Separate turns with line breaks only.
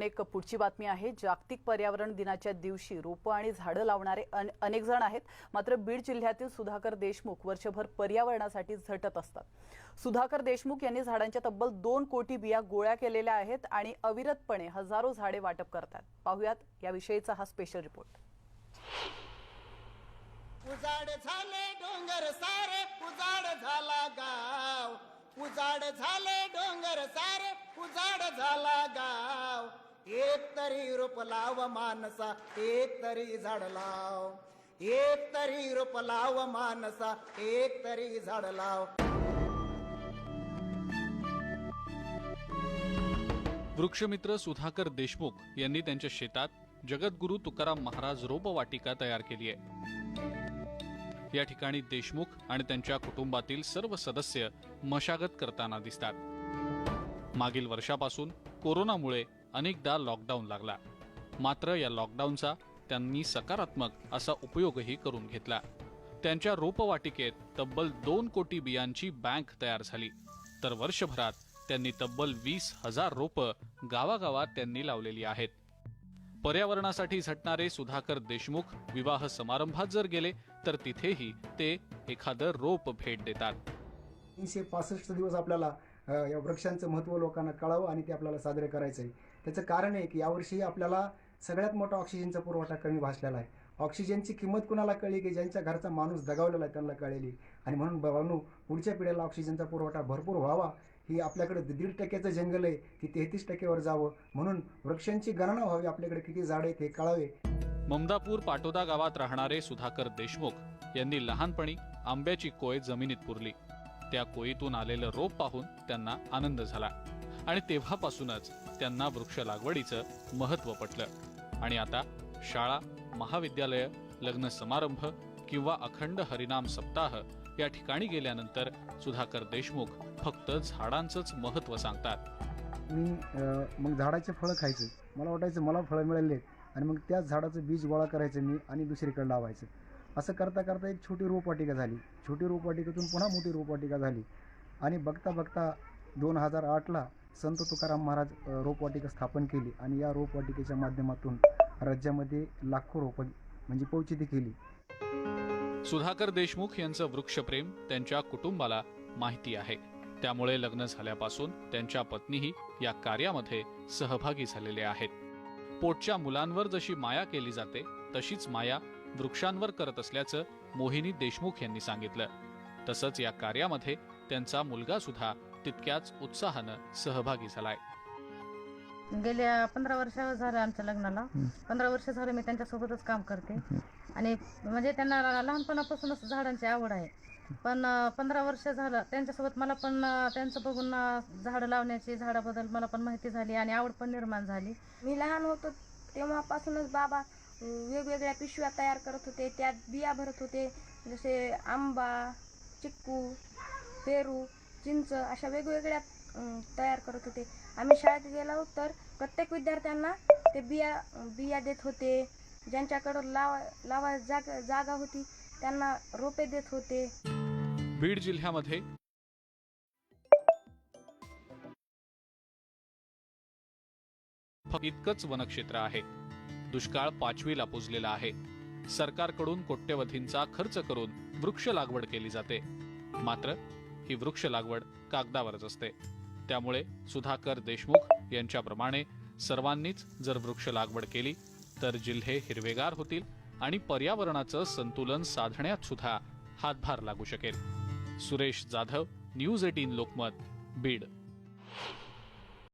एक पुढची बातमी आहे. जागतिक पर्यावरण दिनाच्या दिवशी रोपं आणि झाडं लावणारे अन- अनेक जण आहेत. मात्र बीड जिल्ह्यातील सुधाकर देशमुख वर्षभर पर्यावरणासाठी झटत असतात. सुधाकर देशमुख यांनी झाडांच्या तब्बल दोन कोटी बिया गोळ्या केलेल्या आहेत आणि अविरतपणे हजारो झाडे वाटप करतात. पाहुयात याविषयीचा हा स्पेशल रिपोर्ट
उजाड झाले डोंगर सारे उजाड झाला गाव उजाड झाले डोंगर सारे उजाड झाला गाव. एक तरी रूप लाव मानसा एक तरी झाड लाव. एक तरी रूप लाव मानसा एक तरी झाड लाव.
वृक्षमित्र सुधाकर देशमुख यांनी त्यांच्या शेतात जगद्गुरू तुकाराम महाराज रोपवाटिका तयार केली आहे. या ठिकाणी देशमुख आणि त्यांच्या कुटुंबातील सर्व सदस्य मशागत करताना दिसतात. मागील वर्षापासून कोरोनामुळे अनेकदा लॉकडाऊन लागला. मात्र या लॉकडाऊनचा त्यांनी सकारात्मक असा उपयोगही करून घेतला. त्यांच्या रोपवाटिकेत तब्बल दोन कोटी बियांची बँक तयार झाली. तर वर्षभरात त्यांनी तब्बल वीस हजार रोपं गावागावात त्यांनी लावलेली आहेत. पर्यावरणासाठी झटणारे सुधाकर देशमुख विवाह समारंभात जर गेले तर तिथेही ते एखादं रोप भेट देतात.
तीनशे पासष्ट दिवस आपल्याला या वृक्षांचं महत्त्व लोकांना कळावं आणि ते आपल्याला साजरे करायचं आहे त्याचं कारण आहे की यावर्षी आपल्याला सगळ्यात मोठा ऑक्सिजनचा पुरवठा कमी भासलेला आहे. ऑक्सिजनची किंमत कुणाला कळली की ज्यांच्या घरचा माणूस दगावलेला आहे त्यांना कळेली आणि म्हणून बाबांनो पुढच्या पिढीला ऑक्सिजनचा पुरवठा भरपूर व्हावा ही आपल्याकडे दीड टक्क्याचं जंगल आहे ती तेहतीस टक्क्यावर जावं. म्हणून वृक्षांची गणना व्हावी आपल्याकडे किती झाड आहेत हे कळावे.
ममदापूर पाटोदा गावात राहणारे सुधाकर देशमुख यांनी लहानपणी आंब्याची कोय जमिनीत पुरली. त्या कोयीतून आलेलं रोप पाहून त्यांना आनंद झाला. आणि तेव्हापासूनच त्यांना वृक्ष लागवडीचं महत्त्व पटलं. आणि आता शाळा महाविद्यालय लग्न समारंभ किंवा अखंड हरिनाम सप्ताह या ठिकाणी गेल्यानंतर सुधाकर देशमुख फक्त झाडांचंच महत्त्व सांगतात.
मी मग झाडाचे फळं खायचे. मला वाटायचं मला फळं मिळाले आणि मग त्याच झाडाचं बीज गोळा करायचं मी आणि दुसरीकडे लावायचं. असं करता करता एक छोटी रोपवाटिका झाली. छोटी रोपवाटिकेतून पुन्हा मोठी रोपवाटिका झाली. आणि बघता बघता दोन हजार आठला संत तुकाराम महाराज रोपवाटिका स्थापन केली आणि या रोपवाटिकेच्या माध्यमातून राज्यामध्ये लाखो रोपं म्हणजे पौचिती केली.
सुधाकर देशमुख यांचं वृक्षप्रेम त्यांच्या कुटुंबाला माहिती आहे. त्यामुळे लग्न झाल्यापासून त्यांच्या पत्नीही या कार्यामध्ये सहभागी झालेले आहेत. पोटच्या मुलांवर जशी माया केली जाते तशीच माया वृक्षांवर करत असल्याचं मोहिनी देशमुख यांनी सांगितलं. तसंच या कार्यामध्ये त्यांचा मुलगा सुद्धा तितक्याच उत्साहानं सहभागी झालाय.
गेल्या पंधरा वर्ष झालं आमच्या लग्नाला. पंधरा वर्ष झालं मी त्यांच्यासोबतच काम करते. आणि म्हणजे त्यांना लहानपणापासूनच झाडांची आवड आहे. पण पंधरा वर्ष झालं त्यांच्यासोबत मला पण त्यांचं बघून झाडं लावण्याची झाडाबद्दल मला पण माहिती झाली आणि आवड पण निर्माण झाली.
मी लहान होतो तेव्हापासूनच बाबा वेगवेगळ्या पिशव्या तयार करत होते. त्यात बिया भरत होते. जसे आंबा चिक्कू पेरू चिंच अशा वेगवेगळ्या तयार करत होते. आम्ही शाळेत गेलो तर प्रत्येक विद्यार्थ्यांना ते बिया बिया देत होते. ज्यांच्याकडं लावा लावा जागा जागा होती त्यांना रोपे देत होते.
बीड जिल्ह्यामध्ये इतकंच वनक्षेत्र आहे. दुष्काळ पाचवीला पुजलेला आहे. सरकारकडून कोट्यवधींचा खर्च करून वृक्ष लागवड केली जाते. मात्र ही वृक्ष लागवड कागदावरच असते. त्यामुळे सुधाकर देशमुख यांच्याप्रमाणे सर्वांनीच जर वृक्ष लागवड केली तर जिल्हे हिरवेगार होतील आणि पर्यावरणाचं संतुलन साधण्यात सुद्धा हातभार लागू शकेल. Suresh Jadhav news eighteen Lokmat Beed.